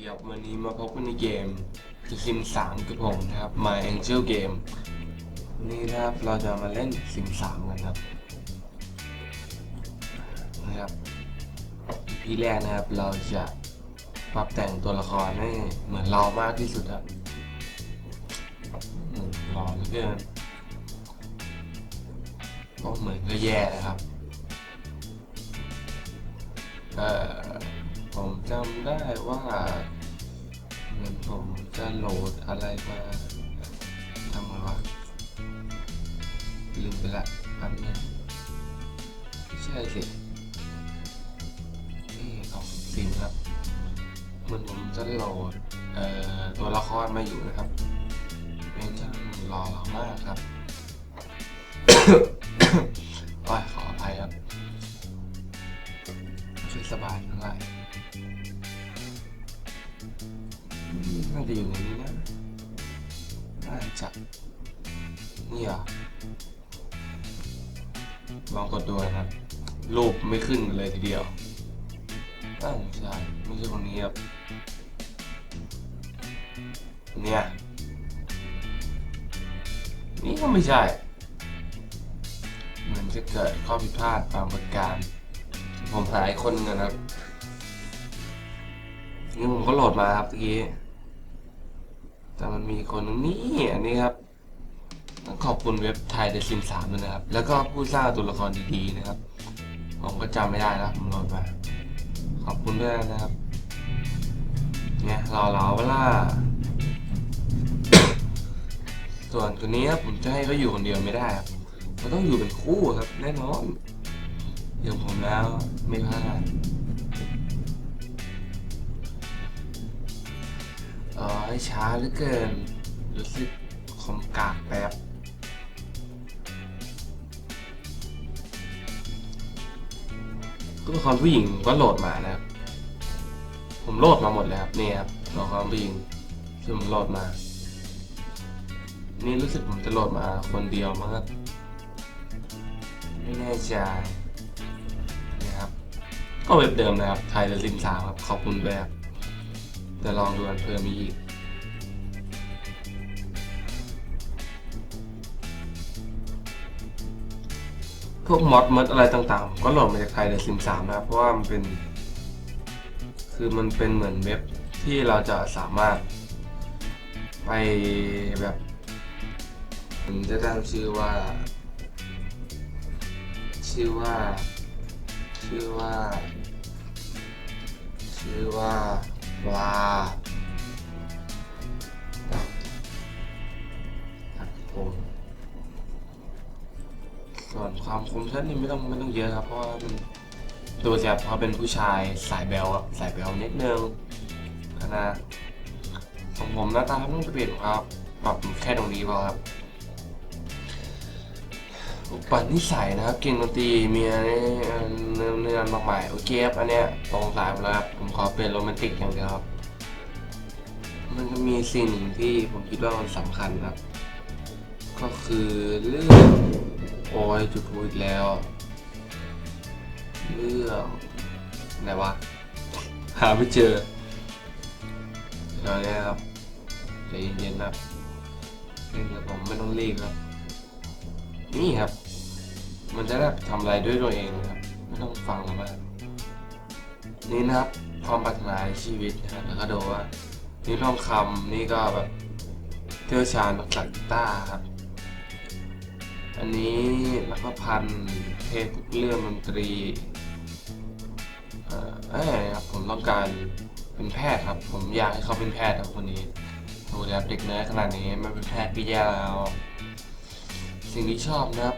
ดีครับวันนี้มาพบกันในเกมคือซิม3กับผมนะครับ My Angel Game วันนี้นะครับเราจะมาเล่นซิม3กันครับนะครับพี่แรกนะครับเราจะปรับแต่งตัวละครให้เหมือนเรามากที่สุดครับอืมหล่อเหลือเกินก็เหมือนก็แย่นะครับ เอ่อ ผมจำได้ว่าเหมือนผมจะโหลดอะไรมาทำไงวะลืมไปละอันนึงใช่สินี่ของซิมครับเหมือนผมจะโหลดเอ่อตัวละครมาอยู่นะครับเป็นช่างรอเรามากครับ น่าจะอยู่ในนี้นะน่าจะนี่เหรอลองกดดูนะครับรูปไม่ขึ้นเลยทีเดียวอ้าวไม่ใช่ไม่ใช่คนนี้ครับเนี่ยนี่ก็ไม่ใช่มันจะเกิดข้อผิดพลาดบางประการ ผมหายคนนึงนะครับนี่ผมก็โหลดมาครับเมื่อกี้ แต่มันมีคนนึงนี่อันนี้ครับต้องขอบคุณเว็บไทยเดซิมสามด้วยนะครับ แล้วก็ผู้สร้างตัวละครดีๆนะครับ ผมก็จำไม่ได้แล้วผมโหลดมาขอบคุณด้วยนะครับ เนี่ยรอรอเวลาส่วนคนนี้ครับผมจะให้เขาอยู่คนเดียวไม่ได้ครับเขาต้องอยู่เป็นคู่ครับ แน่นอนอย่างผมแล้วไม่พลาด เออช้าเหลือเกิน รู้สึกคมกากแป๊บ ตัวละครผู้หญิงก็โหลดมานะครับ ผมโหลดมาหมดแล้วครับ นี่ครับตัวละครผู้หญิงที่ผมโหลดมา นี่รู้สึกผมจะโหลดมาคนเดียวมั้งครับ ไม่แน่ใจนะครับ ก็เว็บเดิมนะครับไทยและซิมสามครับ ขอบคุณแบบ จะลองดูกันเพิ่มอีกพวกมอดมดอะไรต่างๆ ก็โหลดมาจากไทยและซิมสามนะครับ เพราะว่ามันเป็น คือมันเป็นเหมือนเว็บที่เราจะสามารถไปแบบผมจะตั้งชื่อว่า ชื่อว่า ชื่อว่า ชื่อว่า ปลาตัดผมส่วนความคมชัดนี่ไม่ต้องไม่ต้องเยอะครับ เพราะว่ามันดูจากเขาเป็นผู้ชายสายแบลอะสายแบลนิดนึงนะของผมหน้าตาไม่ต้องเปลี่ยนครับ ปรับแค่ตรงนี้พอครับ อุปนิสัยนะครับ เก่งดนตรีมีอะไรเนื้อเนื้อมากมายโอเคครับอันเนี้ยตรงสายผมแล้วครับผมขอเป็นโรแมนติกอย่างเดียวครับ มันก็มีสิ่งหนึ่งที่ผมคิดว่ามันสำคัญครับ ก็คือเรื่องโอ้ยจุดพูดอีกแล้ว เรื่องไหนวะหาไม่เจอตอนนี้ครับใจเย็นๆนะครับเล่นกับผมไม่ต้องรีบครับ นี่ครับ มันจะได้ทำอะไรด้วยตัวเองนะครับ ไม่ต้องฟังแล้วมากนี่นะครับ ความปรารถนาในชีวิตนะครับแล้วก็ดูว่า นี่ทองคำนี่ก็แบบเที่ยวชาญจากกีตาร์ครับ อันนี้นักพันธ์เทศเรื่องดนตรี เอ่อเอ้ยครับผมต้องการเป็นแพทย์ครับ ผมอยากให้เขาเป็นแพทย์ครับคนนี้ดูแล้วเด็กเนื้อขนาดนี้ไม่เป็นแพทย์พี่แย่แล้ว สิ่งที่ชอบนะครับ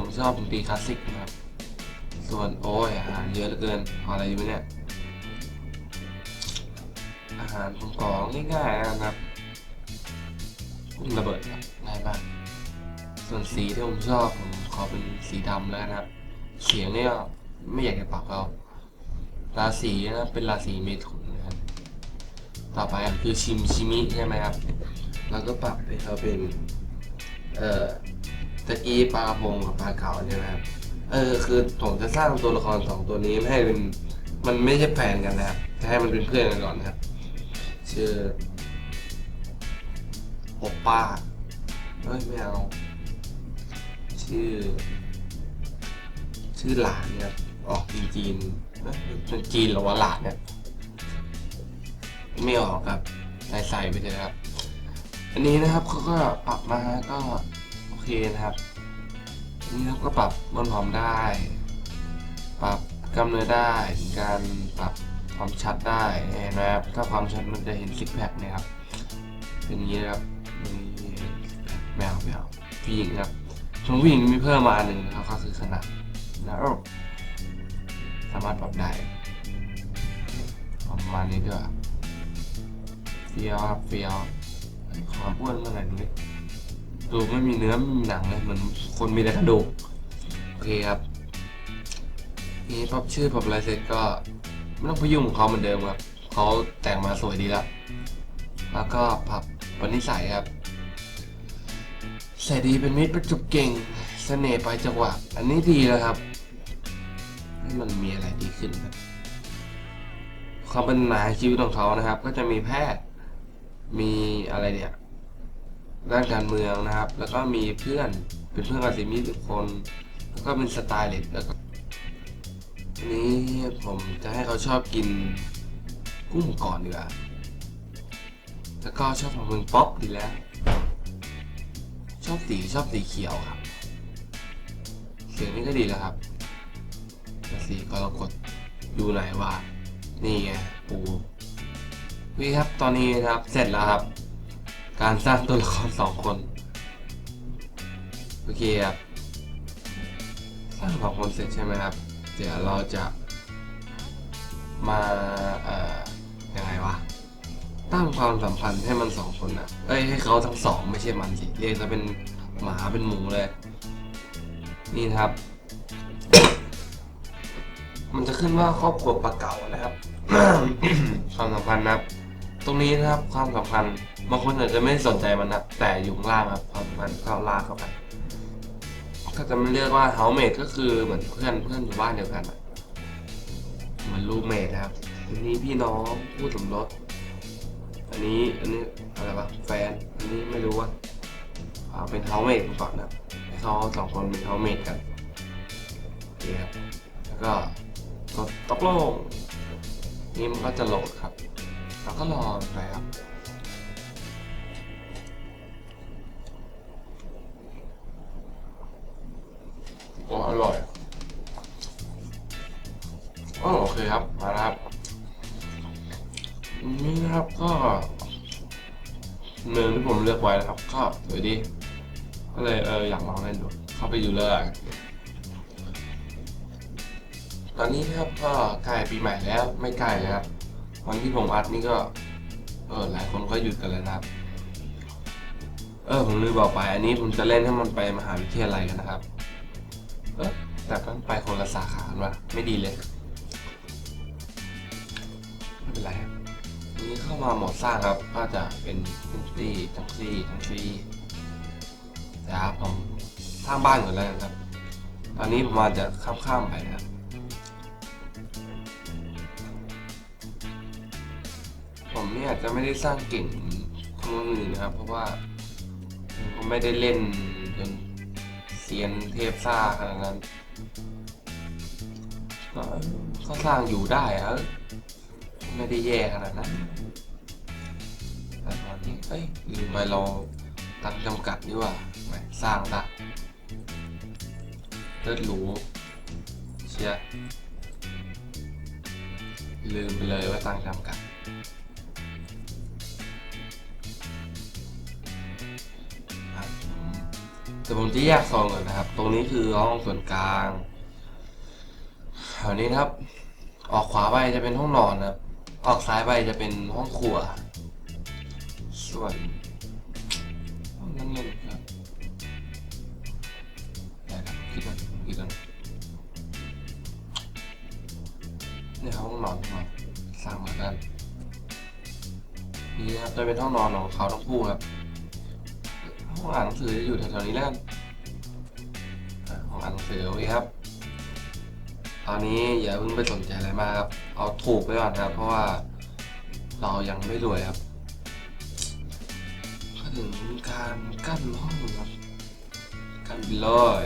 ผมชอบดนตรีคลาสสิกนะครับ ส่วนโอ้ยอาหารเยอะเหลือเกินออะไรดีวะเนี่ย อาหารของของง่ายๆนะครับกุ้งระเบิดครับง่ายมากส่วนสีที่ผมชอบผมขอเป็นสีดำแล้วนะครับ เสียงเนี่ยไม่อยากจะปรับเอาราศีนะเป็นราศีเมถุนนะครับ ต่อไปคือชิมชิมิใช่ไหมครับ แล้วก็ปรับให้เขาเป็น เอ่อ ตะกี้ปลากระพงกับปลาเก๋าเนี่ยนะครับ เออคือผมจะสร้างตัวละครสองตัวนี้ไม่ให้เป็นมันไม่ใช่แฟนกันนะครับจะให้มันเป็นเพื่อนกันก่อนนะครับชื่อโอป้าเฮ้ยไม่เอาชื่อ ชื่อหลานเนี่ยออกจีนจีนๆเอ้ยเป็นจีนหรือว่าหลานเนี่ยไม่ออกครับใส่ใส่ไปเลยครับ อันนี้นะครับเขาก็ปรับมาก็ เคนะครับอันนี้เราก็ปรับบนหอมได้ ปรับกำเนิดได้การปรับความชัดได้นไหมครับ ถ้าความชัดมันจะเห็นซิกแพคนี่ยครับเป็นอย่างนี้นะครับนี่แมวแมวผู้หญิงครับส่วนผู้หญิงมีเพิ่มมาหนึ่งนะครับก็คือขนาดแล้วสามารถปรับได้ประมาณนี้ด้วยเฟียวครับเฟียวความอ้วนเมื่อไหร่นี้ ดูไม่มีเนื้อไม่มีหนังเลยเหมือนคนมีแต่กระดูกโอเคครับนี่พับชื่อพับลายเสร็จก็ไม่ต้องพยุงของเขาเหมือนเดิมครับเขาแต่งมาสวยดีล้วแล้วก็พับปณิสัยครับใส่ดีเป็นมิตรประจุบเก่งเสน่ห์ไปลายจังหวะ อันนี้ดีแล้วครับให้มันมีอะไรดีขึ้นครับความเป็นหนาชีวิตของเขานะครับ ก็จะมีแพทย์ มีอะไรเนี่ย ด้านการเมืองนะครับ แล้วก็มีเพื่อนเป็นเพื่อนกับสิมีทุกคน แล้วก็เป็นสไตล์เล็กแล้วก็นี้ผมจะให้เขาชอบกินกุ้งก่อนดีกว่าแล้วก็ชอบทำมึงป๊อปดีแล้ว ชอบสีชอบสีเขียวครับเสียงนี้ก็ดีแล้วครับแต่สีก็ลองกดดูหน่อยว่า นี่ไงปูพี่ครับตอนนี้นะครับเสร็จแล้วครับ การสร้างตัวละครสองคน โอเคครับ สร้างสองคนเสร็จใช่ไหมครับ เดี๋ยวเราจะมาเอ่อยังไงวะ ตั้งความสัมพันธ์ให้มันสองคนอะเอ้ยให้เขาทั้งสองไม่ใช่มันสิเรียกจะเป็นหมาเป็นหมูเลย นี่ครับ มันจะขึ้นว่าครอบครัวปลาเก๋านะครับความสัมพันธ์นะครับ ตรงนี้นะครับความสัมพันธ์ บางคนอาจจะไม่สนใจมันนะครับแต่อยู่ข้างล่างครับความมันเข้าล่างเข้าไปก็จะไม่เรียกว่าเฮาเมดก็คือเหมือนเพื่อนเพื่อนอยู่บ้านเดียวกันอะเหมือนรูเมทนะครับอันนี้พี่น้องผู้สมรสอันนี้อันนี้อะไรวะแฟนอันนี้ไม่รู้ว่าเป็นเฮาเมดก่อนนะเขาสองคนเป็นเฮาเมดกันโอเคครับแล้วก็กดตกลงนี่มันก็จะโหลดครับ แล้วก็รอไปครับ โอ้อร่อยอ๋อโอเคครับ มาแล้วครับนี่นะครับก็เมนูที่ผมเลือกไว้นะครับ ก็สวยดี ก็เลยเอออยากลองเล่นดูเข้าไปดูเลยตอนนี้นะครับก็ใกล้ปีใหม่แล้วไม่ใกล้แล้วครับวันที่ผมอัดนี่ก็ เออหลายคนก็หยุดกันแล้วนะครับ เออผมลืมบอกไป อันนี้ผมจะเล่นให้มันไปมหาวิทยาลัยกันนะครับ แต่มันไปคนละสาขากันวะไม่ดีเลย ไม่เป็นไรครับนี้เข้ามาหมดสร้างครับ ก็จะเป็นทั้งซี่ทั้งซี่ทั้งซี่นะครับผมสร้างบ้านก่อนแล้วครับ ตอนนี้ผมอาจจะข้ามๆไปนะครับผมเนี่ยจะไม่ได้สร้างเก่งคนอื่นนะครับ เพราะว่าผมไม่ได้เล่น เซียนเทพซ่าขนาดนั้นก็สร้างอยู่ได้อะไม่ได้แย่ขนาดนั้นแต่ตอนนี้เอ้ยลืมไปเราตั้งจำกัดดีกว่าไปสร้างละเลิศหรูเชียลืมไปเลยว่าตั้งจำกัด แต่ผมจะแยกโซนก่อนนะครับ ตรงนี้คือห้องส่วนกลางแถวนี้นะครับ ออกขวาไปจะเป็นห้องนอนนะครับออกซ้ายไปจะเป็นห้องครัว ส่วนห้องนั่งเล่นครับได้ครับคิดก่อนคิดก่อนนี่ครับห้องนอนของเราสร้างมากันนี่ครับจะเป็นห้องนอนของเขาทั้งคู่ครับ ห้องอ่านหนังสือจะอยู่แถวๆนี้แล้วกันอะห้องอ่านหนังสือโอเคครับตอนนี้อย่าเพิ่งไปสนใจอะไรมากครับ เอาถูกไปก่อนนะครับ เพราะว่าเรายังไม่รวยครับถึงการกั้นห้องครับกั้นไปเลย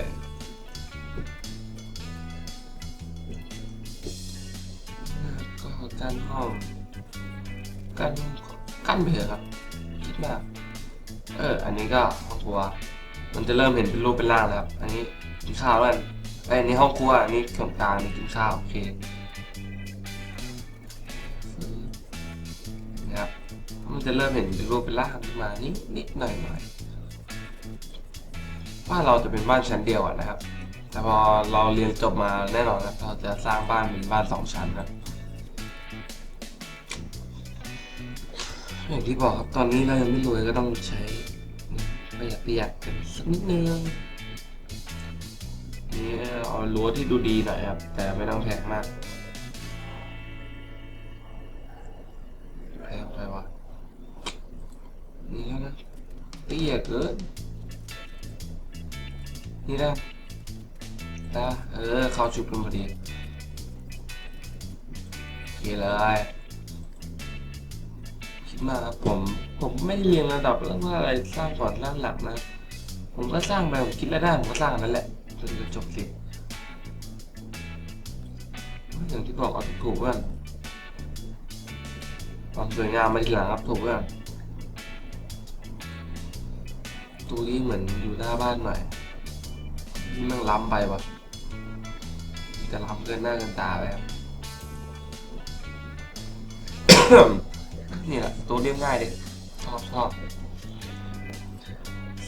แล้วก็กั้นห้องกั้นกั้นไปเถอะครับ คิดมากเออ อันนี้ก็ ครัว มันจะเริ่มเห็นเป็นรูปเป็นร่างแล้วครับ อันนี้กินข้าวแล้วกันไอ้ยอันนี้ห้องครัว อันนี้ตรงกลางนี่กินข้าวโอเคนะครับ มันจะเริ่มเห็นเป็นรูปเป็นร่างขึ้นมานิดนิดหน่อยหน่อยบ้านเราจะเป็นบ้านชั้นเดียวอะนะครับ แต่พอเราเรียนจบมาแน่นอนครับเราจะสร้างบ้านเป็นบ้านสองชั้นครับอย่างที่บอกครับตอนนี้เรายังไม่รวยก็ต้องใช้ ประหยัดประหยัดกันสักนิดนึงนี่เอารั้วที่ดูดีหน่อยครับ แต่ไม่ต้องแพงมากแพงไปวะนี่แล้วนะเตี้ยเกินนี่นะนะเออ เข้าชุดกันพอดีโอเคเลย มากครับผมผมไม่ได้เรียนระดับเรื่องว่าอะไรสร้างก่อนสร้างหลังนะผมก็สร้างไปผมคิดแล้วได้ผมก็สร้างนั่นแหละจนจะจบสิอย่างที่บอกเอาถูกๆเพื่อนความสวยงามมาทีหลังครับถูกเพื่อนตูนี้เหมือนอยู่หน้าบ้านหน่อยนี่มันล้ำไปวะจะล้ำเกินหน้าเกินตาไปครับ นี่แหละตัวเรียบง่ายเลยชอบชอบ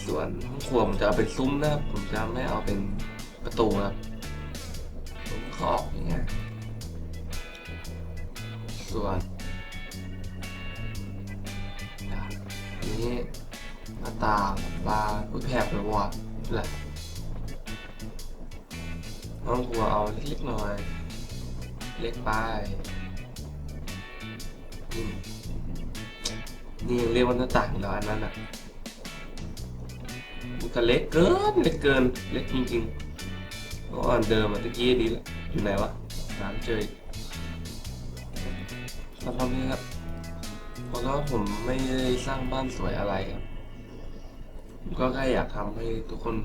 ส่วนห้องครัวผมจะเอาเป็นซุ้มนะครับ ผมจะไม่เอาเป็นประตูนะครับผมขอบอย่างเงี้ยส่วนนี้หน้าต่างบานอุ้แผบเลยว่ะแหละห้องครัวเอาเล็กๆหน่อย เล็กไปอืม นี่เรียกว่าหน้าต่างแล้วอันนั้นอะมันก็เล็กเกินเล็กเกินเล็กจริงๆก็อันเดิมอะตะกี้ดีแล้วอยู่ไหนวะร้านเจออีกทำนี้ครับเพราะว่าผมไม่ได้สร้างบ้านสวยอะไรครับ ก็แค่อยากทำให้ทุกคน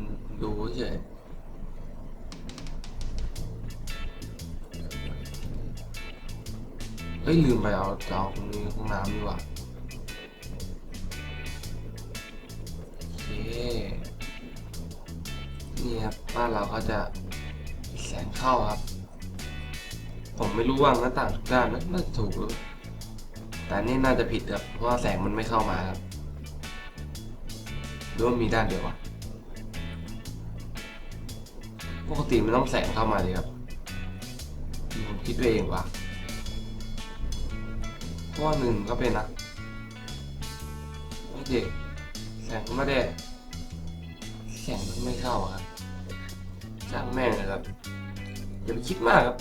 ดูเฉยเฮ้ยลืมไปเอาจะเอาตรงนี้ห้องน้ำดีกว่า นี่ครับบ้านเราก็จะแสงเข้าครับ ผมไม่รู้ว่างหน้าต่างทุกด้านน่าจะถูกหรือแต่นี่น่าจะผิดครับ เพราะว่าแสงมันไม่เข้ามาครับหรือว่ามีด้านเดียววะปกติมันต้องแสงเข้ามาเลยครับผมคิดเองว่ะเพราะว่าหนึ่งก็เป็นนะโอเคแสงไม่ได้ แสงมันไม่เข้าครับจ้างแม่งเลยครับอย่าไปคิดมากครับ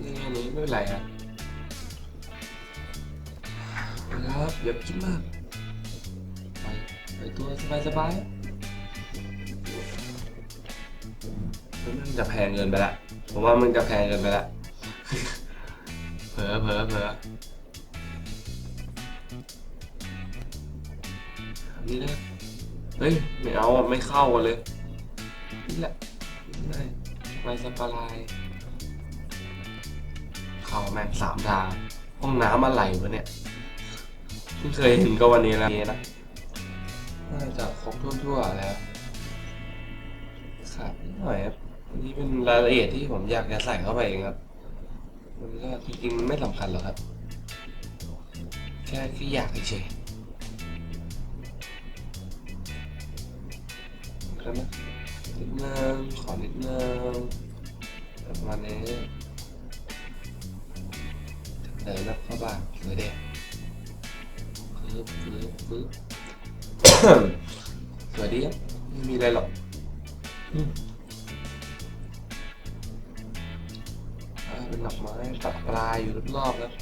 นี่อันนี้ไม่เป็นไรครับครับอย่าไปคิดมากไปไปตัวสบายสบายมันจะแพงเกินไปละผมว่ามันจะแพงเกินไปละเผลอเผลอเผลออันนี้นะ เฮ้ย ไม่เอาอะ ไม่เข้ากันเลย นี่แหละนี่เลยไมสปาลาย เข้าแม่งสามทาง ห้องน้ำอะไรวะเนี่ยเพิ่งเคยเห็นก็วันนี้แล้วนะ น่าจะครบทั่วๆแล้วขาดนิดหน่อยครับอันนี่เป็นรายละเอียดที่ผมอยากจะใส่เข้าไปเองครับมันก็จริงๆไม่สำคัญหรอกครับ แค่แค่อยากเฉย ๆแล้วนะนิดนึงขอนิดนึงประมาณนี้เดินแล้วเข้าบ้านเลยเด็กปึ๊บปึ๊บปึ๊บสวัสดีครับไม่มีอะไรหรอกเป็นดอกไม้ตัดปลายอยู่รอบๆแล้ว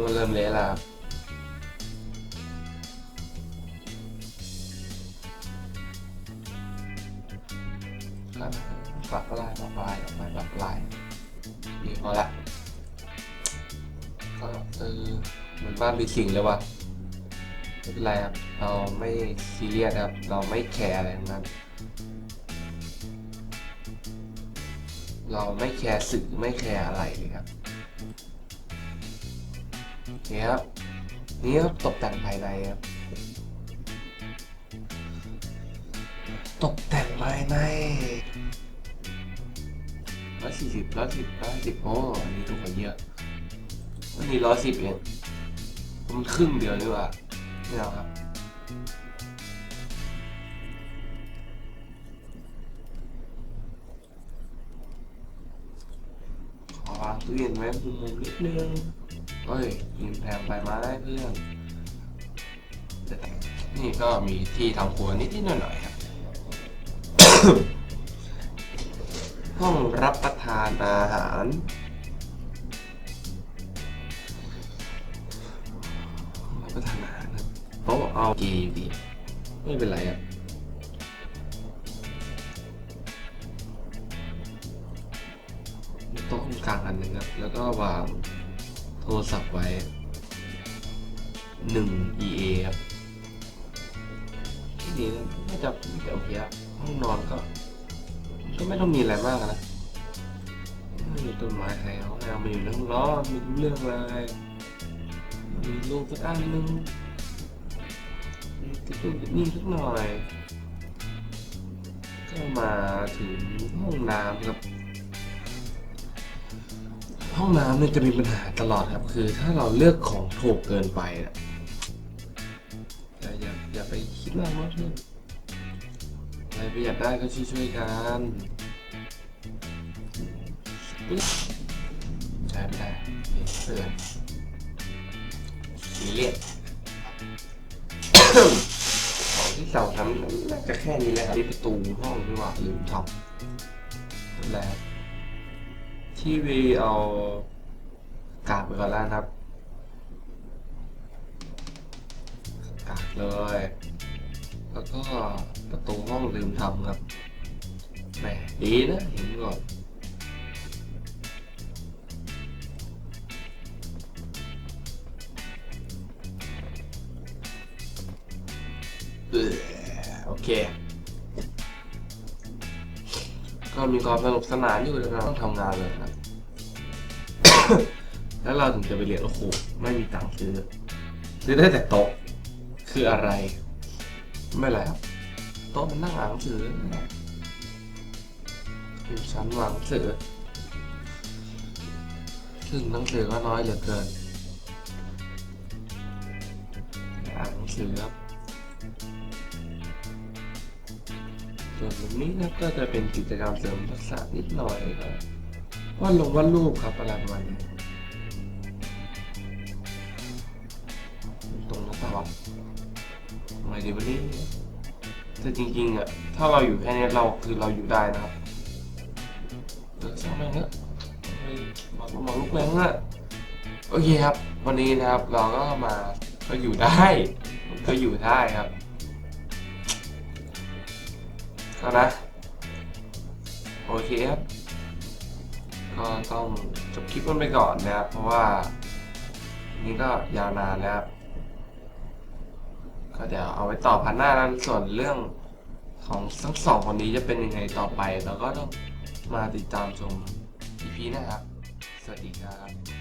นู่นเริ่มเละแล้วครับบปรับลายปรับลายออกมาปรับลายดีพอละก็เออเหมือนบ้านมีสิ่งเลยว่ะไม่เป็นไรครับ เราไม่ซีเรียสครับ เราไม่แคร์อะไรงนั้น เราไม่แคร์สื่อไม่แคร์อะไรเลยครับ นี่ครับนี่ครับตกแต่งภายในครับ ตกแต่งภายในร้อยสี่สิบร้อยสิบร้อยสิบโอ้อันนี้ถูกกว่าเยอะอันนี้ร้อยสิบเองมันครึ่งเดียวดีกว่าไม่เอาครับขอวางตู้เย็นไว้มุมๆนิดนึง เฮ้ยยินแพงไปมาได้เพื่อน นี่ก็มีที่ทำครัวนิดๆหน่อยๆครับ ห้องรับประทานอาหาร รับประทานอาหารครับโต๊ะเอากีดีไม่เป็นไรครับโต๊ะตรงกลางอันหนึ่งครับ แล้วก็วาง โทรศัพท์ไว้หนึ่ง EA ครับที่ดีน่าจะน่าจะโอเคครับห้องนอนก็ก็ไม่ต้องมีอะไรมากนะมีต้นไม้ใครเขาเอามาอยู่ในห้องนอนไมีเรื่องเลยมีรูปสักอันหนึงมีติ๊กตุ๊กนี่สักหน่อยก็มาถึงห้องน้ำครับ ห้องน้ำเนี่ยจะมีปัญหาตลอดครับ คือถ้าเราเลือกของถูกเกินไปนะอย่าอย่าอย่าไปคิดมากว่าเพื่อนอะไรประหยัดได้ก็ช่วยช่วยกันใช้ไม่ได้เสือนสีเลียดของที่เราทำน่าจะแค่นี้แหละครับที่ประตูห้องที่ว่าลืมทำนั่นแหละ ทีวีเอากากไปก่อนแล้วนะครับกากเลย แล้วก็ประตูห้องลืมทำครับแหมดีนะเห็นก่อนโอเค ก็มีความสนุกสนานอยู่แต่เราต้องทำงานเลยครับแล้วเราถึงจะไปเรียนโอ้โหไม่มีตังค์ซื้อ ซื้อได้แต่โต๊ะคืออะไร ไม่เป็นไรครับโต๊ะมันนั่งอ่านหนังสือคือชั้นวางหนังสือซึ่งหนังสือก็น้อยเหลือเกินอ่านหนังสือครับ ส่วนตรงนี้นะก็จะเป็นกิจกรรมเสริมทักษะนิดหน่อยครับวาดลงวาดรูปครับอะไรประมาณนี้ตรงนั้นตลอดทำไมดีวันนี้แต่จริงๆอะถ้าเราอยู่แค่นี้เราคือเราอยู่ได้นะครับเออช่างแม่งเถอะมามาลุกแรงอะโอเคครับ วันนี้นะครับเราก็มาก็อยู่ได้ ก็อยู่ได้ครับ ก็นะ โอเคครับ ก็ต้องจบคลิปกันไปก่อนนะครับ เพราะว่า นี่ก็ยาวนานแล้วครับก็เดี๋ยวเอาไว้ต่อพันหน้านั้นส่วนเรื่องของทั้งสองคนนี้จะเป็นยังไงต่อไปเราก็ต้องมาติดตามชม EP นะครับ สวัสดีครับ